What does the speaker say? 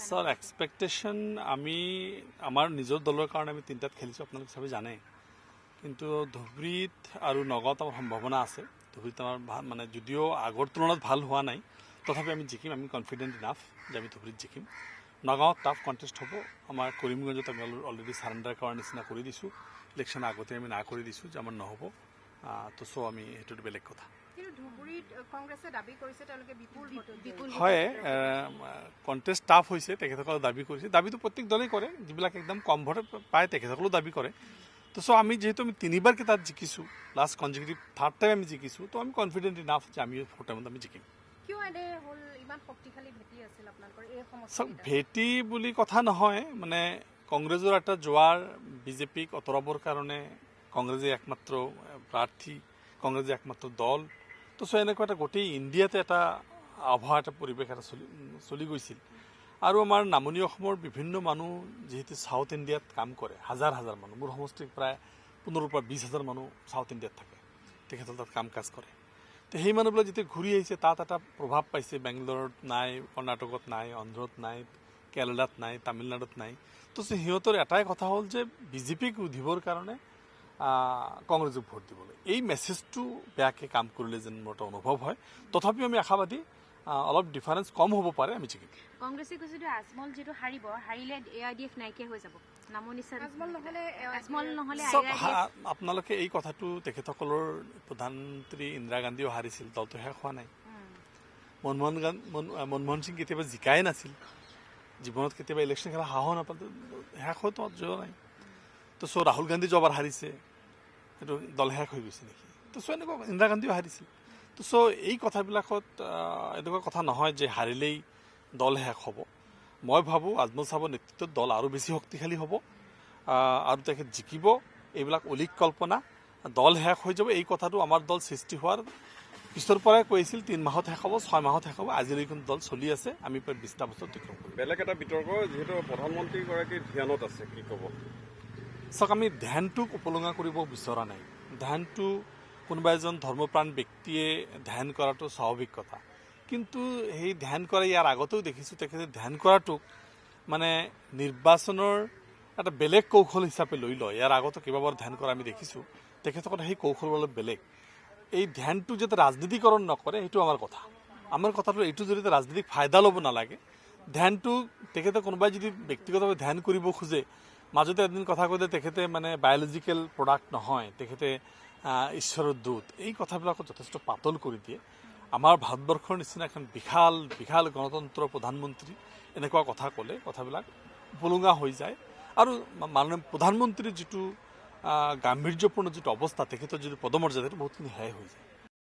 Sir expectation আমি আমাৰ নিজৰ দলৰ কাৰণে আমি তিনিটাত খেলিছোঁ আপোনালোকে চবেই জানে কিন্তু ধুবুৰীত আৰু নগাঁৱত আমাৰ সম্ভাৱনা আছে। ধুবুৰীত আমাৰ ভাল মানে যদিও আগৰ তুলনাত ভাল হোৱা নাই তথাপি আমি জিকিম আমি কনফিডেণ্ট ইনাফ যে আমি ধুবুৰীত জিকিম। নগাঁৱত টাফ কণ্টেষ্ট হ'ব। আমাৰ কৰিমগঞ্জত আমি অলৰেডি চাৰেণ্ডাৰ কৰাৰ নিচিনা কৰি দিছোঁ। ইলেকশ্যন আগতে আমি না কৰি দিছোঁ যে আমাৰ নহ'ব। তো চ' আমি সেইটোতো বেলেগ কথা। হয় কণ্টেষ্ট টাফ হৈছে তেখেতসকলে দাবী কৰিছে। দাবীটো প্ৰত্যেক দলেই কৰে যিবিলাক একদম কম ভোটে পায় তেখেতসকলেও দাবী কৰে। তো চ' আমি যিহেতু আমি তিনিবাৰকে তাত জিকিছোঁ লাষ্ট কনজিকিউটিভ থাৰ্ড টাইম আমি জিকিছোঁ তো আমি কনফিডেণ্ট ইনাফ যে আমি ফ'ৰ টাইমত আমি জিকিম। ভেটি চাওক? ভেটি বুলি কথা নহয় মানে কংগ্ৰেছৰ এটা জোৱাৰ বিজেপিক আঁতৰাবৰ কাৰণে কংগ্ৰেছে একমাত্ৰ প্ৰাৰ্থী কংগ্ৰেছে একমাত্ৰ দল। তো চ' এনেকুৱা এটা গোটেই ইণ্ডিয়াতে এটা আৱহাৱা এটা পৰিৱেশ এটা চলি চলি গৈছিল। আৰু আমাৰ নামনি অসমৰ বিভিন্ন মানুহ যিহেতু চাউথ ইণ্ডিয়াত কাম কৰে হাজাৰ হাজাৰ মানুহ। মোৰ সমষ্টিত প্ৰায় পোন্ধৰৰ পৰা বিছ হাজাৰ মানুহ চাউথ ইণ্ডিয়াত থাকে। তেখেতৰ তাত কাম কাজ কৰে। তো সেই মানুহবিলাক যেতিয়া ঘূৰি আহিছে তাত এটা প্ৰভাৱ পাইছে। বেংগলোৰত নাই কৰ্ণাটকত নাই অন্ধ্ৰত নাই কেৰালাত নাই তামিলনাডুত নাই। তো সিহঁতৰ এটাই কথা হ'ল যে বিজেপিক উধিবৰ কাৰণে কংগ্ৰেছক ভোট দিবলৈ। এই মেছেজটো বেয়াকৈ কাম কৰিলে যেন মোৰ এটা অনুভৱ হয়। তথাপিও আমি আশাবাদী অলপ ডিফাৰেঞ্চ কম হ'ব পাৰে আমি জিকিম। কংগ্ৰেছে কৈছে যে আজমল যিটো হাৰিব হাৰিলে এ আই ডি এফ নাইকিয়া হৈ যাব আপোনালোকে এই কথাটো তেখেতসকলৰ প্ৰধানমন্ত্ৰী ইন্দিৰা গান্ধীও হাৰিছিল দলটো শেষ হোৱা নাই। মনমোহন গান্ধী মনমোহন সিং কেতিয়াবা জিকাই নাছিল। জীৱনত কেতিয়াবা ইলেকশ্যন খেলা সাহস নাপালে শেষ হয়তো যোৱা নাই। তো চ' ৰাহুল গান্ধী যোৱাবাৰ হাৰিছে। সেইটো দল শেষ হৈ গৈছে নেকি তো চ' এনেকুৱা ইন্দিৰা গান্ধীও হাৰিছিল। তো চ' এই কথাবিলাকত এনেকুৱা কথা নহয় যে হাৰিলেই দল শেষ হ'ব। মই ভাবোঁ আজমল চাহাবৰ নেতৃত্বত দল আৰু বেছি শক্তিশালী হ'ব। আৰু তেখেত জিকিব। এইবিলাক অলিক কল্পনা। দল শেষ হৈ যাব। এই কথাটো আমাৰ দল সৃষ্টি হোৱাৰ পিছৰ পৰাই কৈছিল তিন মাহত শেষ হ'ব ছয় মাহত শেষ হ'ব। আজিলৈকে দল চলি আছে। আমি প্ৰায় বিছটা বছৰ বেলেগ এটা বিতৰ্ক যিহেতু প্ৰধানমন্ত্ৰীগৰাকী ধ্যানত আছে কি ক'ব? চাওক আমি ধ্যানটোক উপলুঙা কৰিব বিচৰা নাই। ধ্যানটো কোনোবা এজন ধৰ্মপ্ৰাণ ব্যক্তিয়ে ধ্যান কৰাটো স্বাভাৱিক কথা। কিন্তু সেই ধ্যান কৰা ইয়াৰ আগতেও দেখিছোঁ তেখেতে ধ্যান কৰাটোক মানে নিৰ্বাচনৰ এটা বেলেগ কৌশল হিচাপে লৈ লয়। ইয়াৰ আগতো কেইবাবাৰ ধ্যান কৰা আমি দেখিছোঁ। তেখেতসকলে সেই কৌশল অলপ বেলেগ। এই ধ্যানটো যাতে ৰাজনীতিকৰণ নকৰে সেইটো আমাৰ কথা। আমাৰ কথাটো এইটো জৰিয়তে ৰাজনীতিক ফাইদা ল'ব নালাগে ধ্যানটো তেখেতে কোনোবাই যদি ব্যক্তিগতভাৱে ধ্যান কৰিব খোজে মাজতে এদিন কথা কৈতে তেখেতে মানে বায়'লজিকেল প্ৰডাক্ট নহয় তেখেতে ঈশ্বৰৰ দূত। এই কথাবিলাকত যথেষ্ট পাতল কৰি দিয়ে। আমাৰ ভাৰতবৰ্ষৰ নিচিনা এখন বিশাল বিশাল গণতন্ত্ৰৰ প্ৰধানমন্ত্ৰী এনেকুৱা কথা ক'লে কথাবিলাক উপলুঙা হৈ যায়। আৰু মা- মাননীয় প্ৰধানমন্ত্ৰীৰ যিটো গাম্ভীৰ্যপূৰ্ণ যিটো অৱস্থা তেখেতৰ যিটো পদমৰ্যাদা সেইটো বহুতখিনি হেৰাই হৈ যায়।